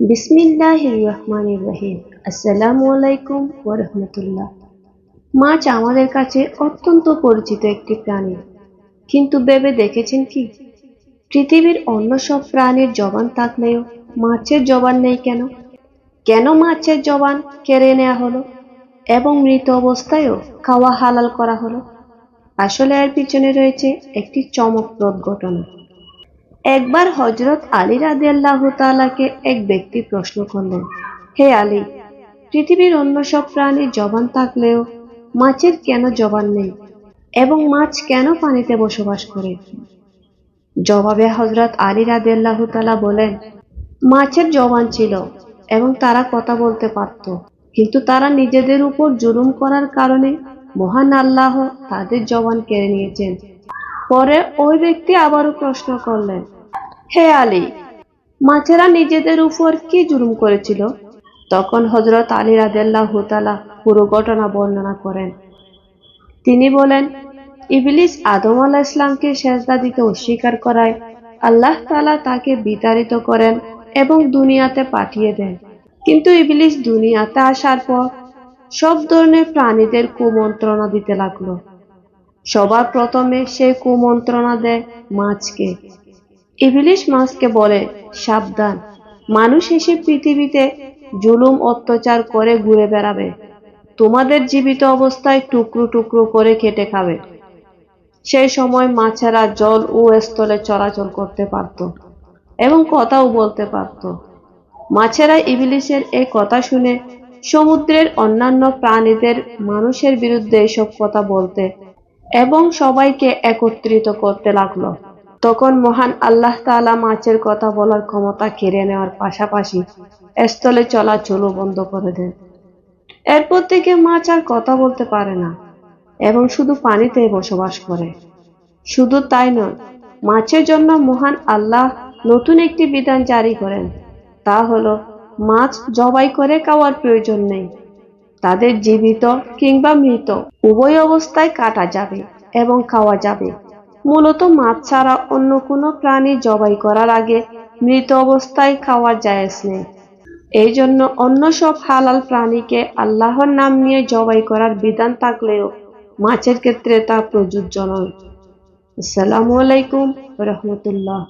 বিসমিল্লাহ রহমান রহিম। আসসালামু আলাইকুম ওরহমতুল্লাহ মাছ আমাদের কাছে অত্যন্ত পরিচিত একটি প্রাণী। কিন্তু ভেবে দেখেছেন কি? পৃথিবীর অন্য সব প্রাণীর জবান থাকলেও মাছের জবান নেই কেন? কেন মাছের জবান কেড়ে নেওয়া হলো? এবং মৃত অবস্থায়ও খাওয়া হালাল করা হলো? আসলে এর পিছনে রয়েছে একটি চমকপ্রদ ঘটনা। একবার হজরত আলী রাজি আল্লাহ তালাকে এক ব্যক্তি প্রশ্ন করলেন, হে আলী, পৃথিবীর অন্য সব প্রাণীর জবান থাকলেও মাছের কেন জবান নেই এবং মাছ কেন পানিতে বসবাস করে? জবাবে হজরত আলী রাজি আল্লাহ তালা বলেন, মাছের জবান ছিল এবং তারা কথা বলতে পারত, কিন্তু তারা নিজেদের উপর জুলুম করার কারণে মহান আল্লাহ তাদের জবান কেড়ে নিয়েছেন। পরে ওই ব্যক্তি আবারও প্রশ্ন করলেন হে আলী মাছেরা নিজেদের উপর কি জুলুম করেছিল? তখন হজরত আলী রাদেল্লাহ তালা পুরো ঘটনা বর্ণনা করেন। তিনি বলেন, ইবলিস আদম আলাহ ইসলামকে সেজদা দিতে অস্বীকার করায় আল্লাহ তালা তাকে বিতাড়িত করেন এবং দুনিয়াতে পাঠিয়ে দেন। কিন্তু ইবলিস দুনিয়াতে আসার পর সব ধরনের প্রাণীদের কুমন্ত্রণা দিতে লাগল। সবার প্রথমে সে কুমন্ত্রণা দেয় মাছকে। ইবলিশ মাছকে বলে, সাবধান। মানুষ এসে পৃথিবীতে জুলুম, অত্যাচার করে ঘুরে বেড়াবে। তোমাদের জীবিত অবস্থায় টুকরো টুকরো করে কেটে খাবে। সেই সময় মাছেরা জল ও স্থলে চলাচল করতে পারত এবং কথাও বলতে পারত। মাছেরা ইবলিশের এই কথা শুনে সমুদ্রের অন্যান্য প্রাণীদের মানুষের বিরুদ্ধে এসব কথা বলতে এবং সবাইকে একত্রিত করতে লাগল। তখন মহান আল্লাহ তাআলা মাছের কথা বলার ক্ষমতা কেড়ে নেওয়ার পাশাপাশি স্থলে চলাচলও বন্ধ করে দেন। এরপর থেকে মাছ আর কথা বলতে পারে না এবং শুধু পানিতে বসবাস করে। শুধু তাই নয়, মাছের জন্য মহান আল্লাহ নতুন একটি বিধান জারি করেন, তা হলো মাছ জবাই করে খাওয়ার প্রয়োজন নেই। তাদের জীবিত কিংবা মৃত, উভয় অবস্থায় কাটা যাবে এবং খাওয়া যাবে। মূলত মাছ ছাড়া অন্য কোনো প্রাণী জবাই করার আগে মৃত অবস্থায় খাওয়া জায়েজ নেই। এই জন্য অন্য সব হালাল প্রাণীকে আল্লাহর নাম নিয়ে জবাই করার বিধান থাকলেও মাছের ক্ষেত্রে তা প্রযোজ্য নয়। আসসালামু আলাইকুম রহমতুল্লাহ।